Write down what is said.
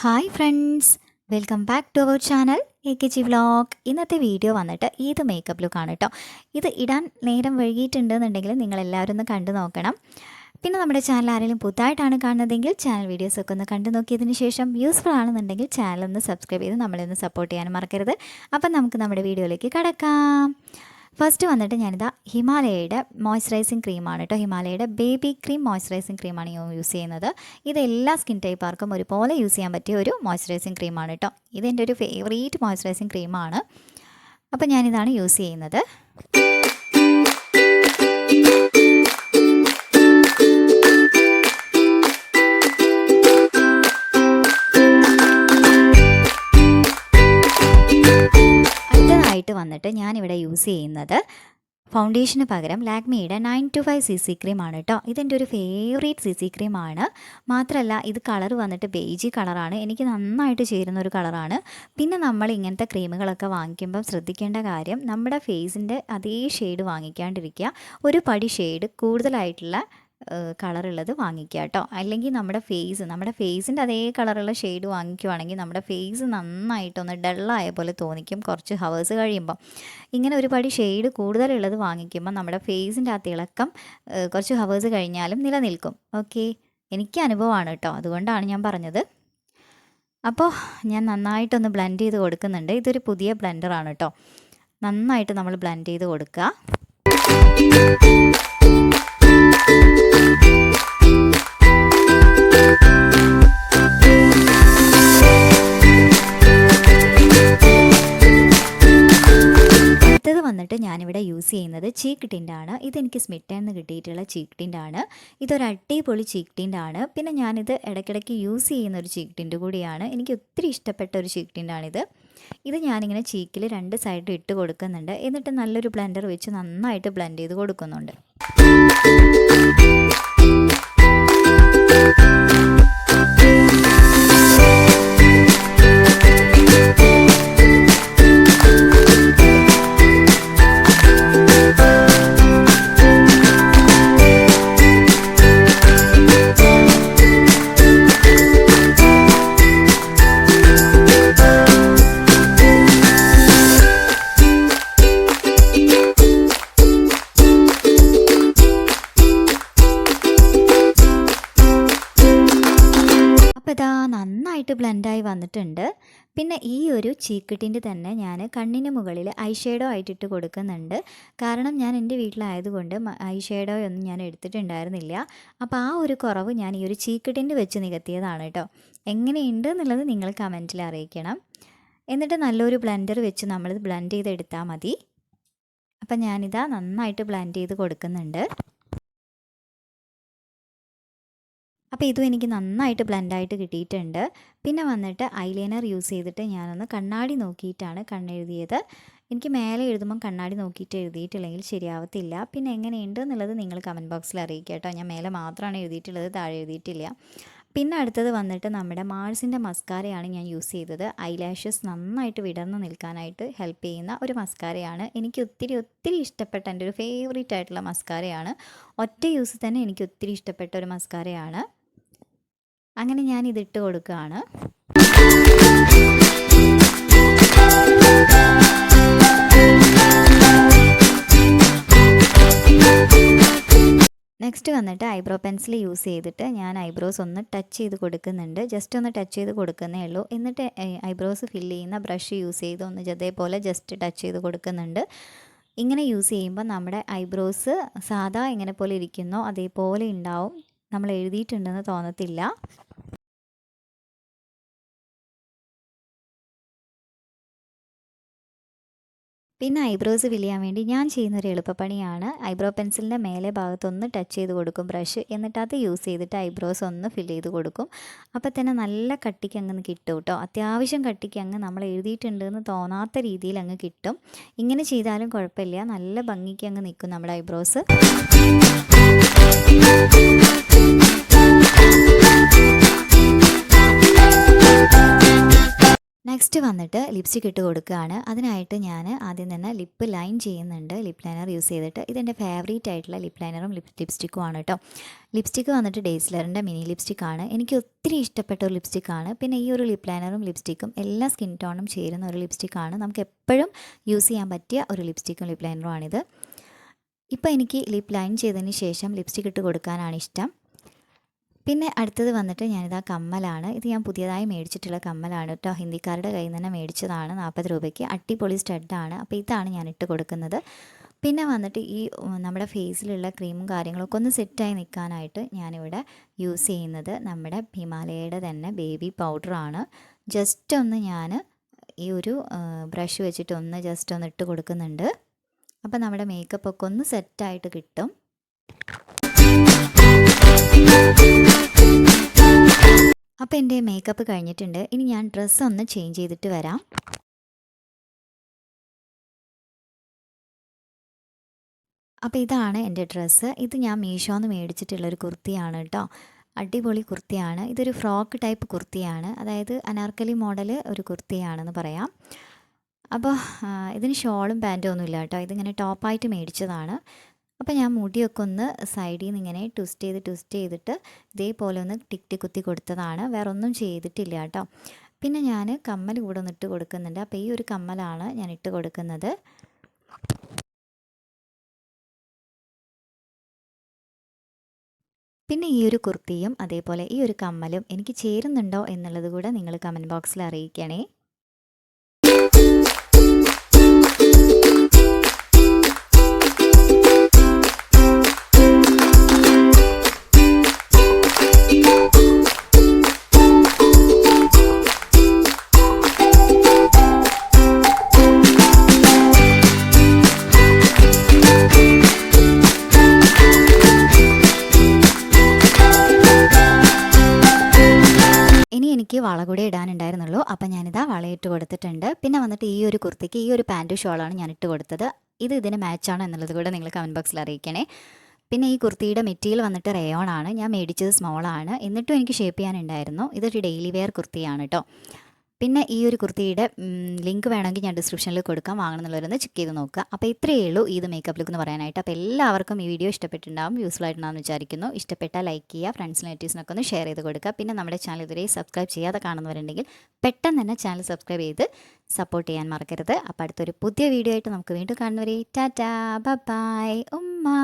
Hi friends welcome back to our channel A K G vlog ഇന്നത്തെ video വന്നിട്ട് ഇത് makeup look ആണ് കേട്ടോ ഇത് ഇടാൻ നേരം വൈകിയിട്ടുണ്ടെന്നുണ്ടെങ്കിൽ നിങ്ങൾ എല്ലാവരും ഒന്ന് കണ്ടു നോക്കണം. പിന്നെ നമ്മുടെ ചാനൽ ആരെങ്കിലും പുതുതായിട്ടാണ് കാണുന്നതെങ്കിൽ ചാനൽ വീഡിയോസ് ഒക്കെ ഒന്ന് കണ്ടു നോക്കിയതിന് ശേഷം യൂസ്ഫുൾ ആണെന്നുണ്ടെങ്കിൽ ചാനൽ ഒന്ന് സബ്സ്ക്രൈബ് ചെയ്ത് നമ്മളെ ഒന്ന് സപ്പോർട്ട് ചെയ്യാൻ മറക്കരുത്. അപ്പം നമുക്ക് നമ്മുടെ വീഡിയോയിലേക്ക് കടക്കാം. ഫസ്റ്റ് വന്നിട്ട് ഞാനിതാ ഹിമാലയയുടെ മോയ്സ്ചറൈസിങ് ക്രീമാണ് കേട്ടോ ഹിമാലയയുടെ ബേബി ക്രീം മോയ്സ്ചറൈസിങ് ക്രീമാണ് ഞാൻ യൂസ് ചെയ്യുന്നത്. ഇത് എല്ലാ സ്കിൻ ടൈപ്പാർക്കും ഒരുപോലെ യൂസ് ചെയ്യാൻ പറ്റിയ ഒരു മോയ്സ്ചറൈസിങ് ക്രീമാണ് കേട്ടോ ഇതെന്റെ ഒരു ഫേവറേറ്റ് മോയ്സ്ചറൈസിങ് ക്രീമാണ് അപ്പോൾ ഞാനിതാണ് യൂസ് ചെയ്യുന്നത്. ഞാനിവിടെ യൂസ് ചെയ്യുന്നത് ഫൗണ്ടേഷന് പകരം ലാക്മിയുടെ nine two five C C ക്രീമാണ് കേട്ടോ ഇതെന്റെ ഒരു ഫേവറേറ്റ് സി സി ക്രീമാണ് മാത്രമല്ല ഇത് കളർ വന്നിട്ട് ബേജി കളറാണ് എനിക്ക് നന്നായിട്ട് ചേരുന്ന ഒരു കളറാണ് പിന്നെ നമ്മൾ ഇങ്ങനത്തെ ക്രീമുകളൊക്കെ വാങ്ങിക്കുമ്പം ശ്രദ്ധിക്കേണ്ട കാര്യം നമ്മുടെ ഫേസിന്റെ അതേ ഷെയ്ഡ് വാങ്ങിക്കാണ്ടിരിക്കുക. ഒരു പടി ഷെയ്ഡ് കൂടുതലായിട്ടുള്ള കളറുള്ളത് വാങ്ങിക്കുക കേട്ടോ. അല്ലെങ്കിൽ നമ്മുടെ ഫേസ് നമ്മുടെ ഫേസിന്റെ അതേ കളറുള്ള ഷെയ്ഡ് വാങ്ങിക്കുവാണെങ്കിൽ നമ്മുടെ ഫേസ് നന്നായിട്ടൊന്ന് ഡള്ളായ പോലെ തോന്നിക്കും കുറച്ച് ഹവേഴ്സ് കഴിയുമ്പോൾ ഇങ്ങനെ ഒരുപാട് ഷെയ്ഡ് കൂടുതലുള്ളത് വാങ്ങിക്കുമ്പോൾ നമ്മുടെ ഫേസിന്റെ ആ തിളക്കം കുറച്ച് ഹവേഴ്സ് കഴിഞ്ഞാലും നിലനിൽക്കും. ഓക്കെ എനിക്ക് അനുഭവമാണ് കേട്ടോ. അതുകൊണ്ടാണ് ഞാൻ പറഞ്ഞത്. അപ്പോൾ ഞാൻ നന്നായിട്ടൊന്ന് ബ്ലെൻഡ് ചെയ്ത് കൊടുക്കുന്നുണ്ട്. ഇതൊരു പുതിയ ബ്ലെൻഡറാണ് കേട്ടോ. നന്നായിട്ട് നമ്മൾ ബ്ലെൻഡ് ചെയ്ത് കൊടുക്കുക. ചെയ്യുന്നത് ചീക്ക് ടിന്റാണ് ഇതെനിക്ക് സ്മിറ്റയിൽ നിന്ന് കിട്ടിയിട്ടുള്ള ചീക്ക് ടിന്റാണ് ഇതൊരു അടിപൊളി ചീക്ക് ആണ് പിന്നെ ഞാനിത് ഇടയ്ക്കിടയ്ക്ക് യൂസ് ചെയ്യുന്ന ഒരു ചീക്ക് ടിന്റ് കൂടിയാണ്. എനിക്ക് ഒത്തിരി ഇഷ്ടപ്പെട്ട ഒരു ചീക്ക് ടിന്റാണിത് ഇത് ഞാനിങ്ങനെ ചീക്കിൽ രണ്ട് സൈഡും ഇട്ട് കൊടുക്കുന്നുണ്ട്. എന്നിട്ട് നല്ലൊരു ബ്ലെൻഡർ വെച്ച് നന്നായിട്ട് ബ്ലെൻഡ് ചെയ്ത് കൊടുക്കുന്നുണ്ട്. ഇതാ നന്നായിട്ട് ബ്ലെൻഡായി വന്നിട്ടുണ്ട്. പിന്നെ ഈ ഒരു ചീക്കിട്ടിന്റെ തന്നെ ഞാൻ കണ്ണിന് മുകളിൽ ഐ ഷേഡോ ആയിട്ടിട്ട് കൊടുക്കുന്നുണ്ട്. കാരണം ഞാൻ എന്റെ വീട്ടിലായതുകൊണ്ട് ഐ ഷേഡോ ഒന്നും ഞാൻ എടുത്തിട്ടുണ്ടായിരുന്നില്ല. അപ്പോൾ ആ ഒരു കുറവ് ഞാൻ ഈ ഒരു ചീക്കിട്ടിന്റെ വെച്ച് നികത്തിയതാണ് കേട്ടോ. എങ്ങനെയുണ്ട് എന്നുള്ളത് നിങ്ങൾ കമന്റിൽ അറിയിക്കണം. എന്നിട്ട് നല്ലൊരു ബ്ലെൻഡർ വെച്ച് നമ്മൾ ബ്ലെൻഡ് ചെയ്തെടുത്താൽ മതി. അപ്പം ഞാനിതാ നന്നായിട്ട് ബ്ലെൻഡ് ചെയ്ത് കൊടുക്കുന്നുണ്ട്. അപ്പോൾ ഇതും എനിക്ക് നന്നായിട്ട് ബ്ലെൻഡായിട്ട് കിട്ടിയിട്ടുണ്ട്. പിന്നെ വന്നിട്ട് ഐലൈനർ യൂസ് ചെയ്തിട്ട് ഞാനൊന്ന് കണ്ണാടി നോക്കിയിട്ടാണ് കണ്ണെഴുതിയത്. എനിക്ക് മേലെ എഴുതുമ്പം കണ്ണാടി നോക്കിയിട്ട് എഴുതിയിട്ടില്ലെങ്കിൽ ശരിയാവത്തില്ല. പിന്നെ എങ്ങനെയുണ്ട് എന്നുള്ളത് നിങ്ങൾ കമന്റ് ബോക്സിൽ അറിയിക്കുക കേട്ടോ. ഞാൻ മേലെ മാത്രമാണ് എഴുതിയിട്ടുള്ളത് താഴെ എഴുതിയിട്ടില്ല. പിന്നെ അടുത്തത് വന്നിട്ട് നമ്മുടെ മാൾസിന്റെ മസ്കാരയാണ് ഞാൻ യൂസ് ചെയ്തത്. ഐലാഷസ് നന്നായിട്ട് വിടർന്ന് നിൽക്കാനായിട്ട് ഹെൽപ്പ് ചെയ്യുന്ന ഒരു മസ്കാരയാണ് എനിക്ക് ഒത്തിരി ഒത്തിരി ഇഷ്ടപ്പെട്ട എന്റെ ഒരു ഫേവറേറ്റ് ആയിട്ടുള്ള മസ്കാരയാണ് ഒറ്റ യൂസ് തന്നെ എനിക്ക് ഒത്തിരി ഇഷ്ടപ്പെട്ട ഒരു മസ്കാരയാണ് അങ്ങനെ ഞാൻ ഇതിട്ട് കൊടുക്കുകയാണ് നെക്സ്റ്റ് വന്നിട്ട് ഐബ്രോ പെൻസിൽ യൂസ് ചെയ്തിട്ട് ഞാൻ ഐബ്രോസ് ഒന്ന് ടച്ച് ചെയ്ത് കൊടുക്കുന്നുണ്ട്. ജസ്റ്റ് ഒന്ന് ടച്ച് ചെയ്ത് കൊടുക്കുന്നേ ഉള്ളൂ. എന്നിട്ട് ഐബ്രോസ് ഫില്ല് ചെയ്യുന്ന ബ്രഷ് യൂസ് ചെയ്ത് ഒന്ന് അതേപോലെ ജസ്റ്റ് ടച്ച് ചെയ്ത് കൊടുക്കുന്നുണ്ട്. ഇങ്ങനെ യൂസ് ചെയ്യുമ്പോൾ നമ്മുടെ ഐബ്രോസ് സാധാ എങ്ങനെ പോലെ ഇരിക്കുന്നോ അതേപോലെ ഉണ്ടാവും. നമ്മൾ എഴുതിയിട്ടുണ്ടെന്ന് തോന്നത്തില്ല. പിന്നെ ഐബ്രോസ് വിളിയാൻ വേണ്ടി ഞാൻ ചെയ്യുന്നൊരു എളുപ്പപ്പണിയാണ്. ഐബ്രോ പെൻസിലിന്റെ മേലെ ഭാഗത്തൊന്ന് ടച്ച് ചെയ്ത് കൊടുക്കും ബ്രഷ് എന്നിട്ട് അത് യൂസ് ചെയ്തിട്ട് ഐബ്രോസ് ഒന്ന് ഫില്ല് ചെയ്ത് കൊടുക്കും. അപ്പോൾ തന്നെ നല്ല കട്ടിക്ക് അങ്ങ് കിട്ടും കേട്ടോ. അത്യാവശ്യം കട്ടിക്ക് അങ്ങ് നമ്മൾ എഴുതിയിട്ടുണ്ടെന്ന് തോന്നാത്ത രീതിയിൽ അങ്ങ് കിട്ടും. ഇങ്ങനെ ചെയ്താലും കുഴപ്പമില്ല. നല്ല ഭംഗിക്ക് അങ്ങ് നിൽക്കും നമ്മുടെ ഐബ്രോസ്. നെക്സ്റ്റ് വന്നിട്ട് ലിപ്സ്റ്റിക് ഇട്ട് കൊടുക്കുകയാണ്. അതിനായിട്ട് ഞാൻ ആദ്യം തന്നെ ലിപ്പ് ലൈൻ ചെയ്യുന്നുണ്ട്. ലിപ്പ് ലൈനർ യൂസ് ചെയ്തിട്ട് ഇതെന്റെ ഫേവറേറ്റ് ആയിട്ടുള്ള ലിപ്പ് ലൈനറും ലിപ് ലിപ്സ്റ്റിക്കും ആണ് കേട്ടോ ലിപ്സ്റ്റിക്ക് വന്നിട്ട് ഡേസ്ലറിന്റെ മിനി ലിപ്സ്റ്റിക്കാണ് എനിക്ക് ഒത്തിരി ഇഷ്ടപ്പെട്ട ഒരു ലിപ്സ്റ്റിക്കാണ് പിന്നെ ഈ ഒരു ലിപ്പ് ലൈനറും ലിപ്സ്റ്റിക്കും എല്ലാ സ്കിൻ ടോണും ചേരുന്ന ഒരു ലിപ്സ്റ്റിക്കാണ് നമുക്ക് എപ്പോഴും യൂസ് ചെയ്യാൻ പറ്റിയ ഒരു ലിപ്സ്റ്റിക്കും ലിപ്പ് ലൈനറും ആണിത്. ഇപ്പോൾ എനിക്ക് ലിപ്പ് ലൈൻ ചെയ്തതിന് ശേഷം ലിപ്സ്റ്റിക് ഇട്ട് കൊടുക്കാനാണ് ഇഷ്ടം. പിന്നെ അടുത്തത് വന്നിട്ട് ഞാനിതാ കമ്മലാണ്. ഇത് ഞാൻ പുതിയതായി മേടിച്ചിട്ടുള്ള കമ്മലാണ് കേട്ടോ ഹിന്ദിക്കാരുടെ കയ്യിൽ നിന്ന് തന്നെ മേടിച്ചതാണ്. നാൽപ്പത് രൂപയ്ക്ക്. അട്ടിപൊളി സ്റ്റഡാണ്. അപ്പോൾ ഇതാണ് ഞാൻ ഇട്ട് കൊടുക്കുന്നത്. പിന്നെ വന്നിട്ട് ഈ നമ്മുടെ ഫേസിലുള്ള ക്രീമും കാര്യങ്ങളൊക്കെ ഒന്ന് സെറ്റായി നിൽക്കാനായിട്ട് ഞാനിവിടെ യൂസ് ചെയ്യുന്നത് നമ്മുടെ ഹിമാലയയുടെ തന്നെ ബേബി പൗഡറാണ്. ജസ്റ്റ് ഒന്ന് ഞാൻ ഈ ഒരു ബ്രഷ് വെച്ചിട്ട് ഒന്ന് ജസ്റ്റ് ഒന്ന് ഇട്ട് കൊടുക്കുന്നുണ്ട്. അപ്പോൾ നമ്മുടെ മേക്കപ്പ് ഒക്കെ ഒന്ന് സെറ്റായിട്ട് കിട്ടും. അപ്പോൾ എന്റെ മേക്കപ്പ് കഴിഞ്ഞിട്ടുണ്ട്. ഇനി ഞാൻ ഡ്രസ്സ് ഒന്ന് ചേഞ്ച് ചെയ്തിട്ട് വരാം. അപ്പോൾ ഇതാണ് എന്റെ ഡ്രസ്സ് ഇത് ഞാൻ മീഷോന്ന് മേടിച്ചിട്ടുള്ളൊരു കുർത്തിയാണ് കേട്ടോ അടിപൊളി കുർത്തിയാണ്. ഇതൊരു ഫ്രോക്ക് ടൈപ്പ് കുർത്തിയാണ്. അതായത് അനാർക്കലി മോഡൽ ഒരു കുർത്തിയാണെന്ന് പറയാം. അപ്പോൾ ഇതിന് ഷോളും പാന്റും ഒന്നുമില്ല കേട്ടോ ഇതിങ്ങനെ ടോപ്പായിട്ട് മേടിച്ചതാണ്. അപ്പോൾ ഞാൻ മുടിയൊക്കെ ഒന്ന് സൈഡിൽ നിന്ന് ഇങ്ങനെ ട്വിസ്റ്റ് ചെയ്ത് ട്വിസ്റ്റ് ചെയ്തിട്ട് ഇതേപോലെ ഒന്ന് ടിക് ടിക് കുത്തി കൊടുത്തതാണ്. വേറെ ഒന്നും ചെയ്തിട്ടില്ല കേട്ടോ. പിന്നെ ഞാൻ കമ്മൽ കൂടെ ഒന്ന് ഇട്ട് കൊടുക്കുന്നുണ്ട്. അപ്പോൾ ഈ ഒരു കമ്മലാണ് ഞാൻ ഇട്ട് കൊടുക്കുന്നത്. പിന്നെ ഈ ഒരു കുർത്തിയും അതേപോലെ ഈ ഒരു കമ്മലും എനിക്ക് ചേരുന്നുണ്ടോ എന്നുള്ളത് കൂടെ നിങ്ങൾ കമന്റ് ബോക്സിൽ അറിയിക്കണേ. എനിക്ക് വള കൂടെ ഇടാനുണ്ടായിരുന്നുള്ളൂ. അപ്പം ഞാനിതാ വളയിട്ട് കൊടുത്തിട്ടുണ്ട്. പിന്നെ വന്നിട്ട് ഈ ഒരു കുർത്തിക്ക് ഈ ഒരു പാന്റും ഷോളാണ് ഞാൻ ഇട്ട് കൊടുത്തത്. ഇത് ഇതിന് മാച്ചാണോ എന്നുള്ളത് കൂടെ നിങ്ങൾ കമന്റ് ബോക്സിൽ അറിയിക്കണേ. പിന്നെ ഈ കുർത്തിയുടെ മെറ്റീരിയൽ വന്നിട്ട് റയോൺ ആണ്. ഞാൻ മേടിച്ചത് സ്മോളാണ് എന്നിട്ടും എനിക്ക് ഷേപ്പ് ചെയ്യാനുണ്ടായിരുന്നു. ഇതൊരു ഡെയിലി വെയർ കുർത്തിയാണ് കേട്ടോ. പിന്നെ ഈ ഒരു കുർത്തിയുടെ ലിങ്ക് വേണമെങ്കിൽ ഞാൻ ഡിസ്ക്രിപ്ഷനിൽ കൊടുക്കാം. വാങ്ങണമെന്നുള്ളവരൊന്ന് ചെക്ക് ചെയ്ത് നോക്കുക. അപ്പോൾ ഇത്രയേ ഉള്ളൂ ഇത് മേക്കപ്പ് ലുക്ക് എന്ന് പറയാനായിട്ട്. അപ്പോൾ എല്ലാവർക്കും ഈ വീഡിയോ ഇഷ്ടപ്പെട്ടിട്ടുണ്ടാവും യൂസ്ഫുൾ ആയിട്ടുണ്ടാവും വിചാരിക്കുന്നു. ഇഷ്ടപ്പെട്ടാൽ ലൈക്ക് ചെയ്യുക ഫ്രണ്ട്സ് റിലേറ്റീവ്സിനൊക്കെ ഒന്ന് ഷെയർ ചെയ്ത് കൊടുക്കുക. പിന്നെ നമ്മുടെ ചാനൽ ഇതുവരെ സബ്സ്ക്രൈബ് ചെയ്യാതെ കാണുന്നവരുണ്ടെങ്കിൽ പെട്ടെന്ന് തന്നെ ചാനൽ സബ്സ്ക്രൈബ് ചെയ്ത് സപ്പോർട്ട് ചെയ്യാൻ മറക്കരുത്. അപ്പോൾ അടുത്തൊരു പുതിയ വീഡിയോ ആയിട്ട് നമുക്ക് വീണ്ടും കാണുന്നവരെ ടാറ്റാ ബൈ ഉമ്മ.